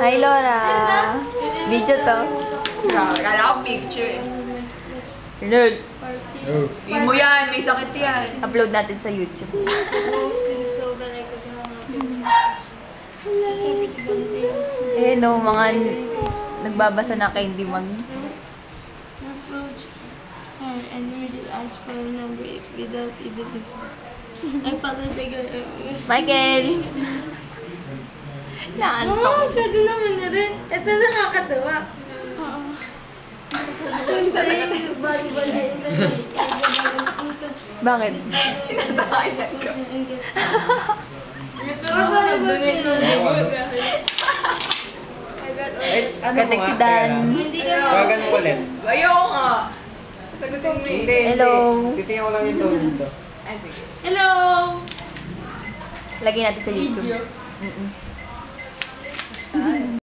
Hi, Laura. Video to. Kala ko picture eh. Nerd. Hindi mo yan, may sakit yan. Upload natin sa YouTube. Eh, no, mga nagbabasa na candy mag... approach her and just ask for her number without even explaining. I followed the girl. Michael! Naantok. Oh, swerte naman na rin. Ito nakakatawa. Bakit? Katek si Dan. Hindi ka na. Tawagan mo ulit. Ayoko nga. Sagutin mo eh. Hello. hindi. Titingnan ko lang yung tone dito. Sige. Hello! Lagyan natin sa YouTube. Mm-mm.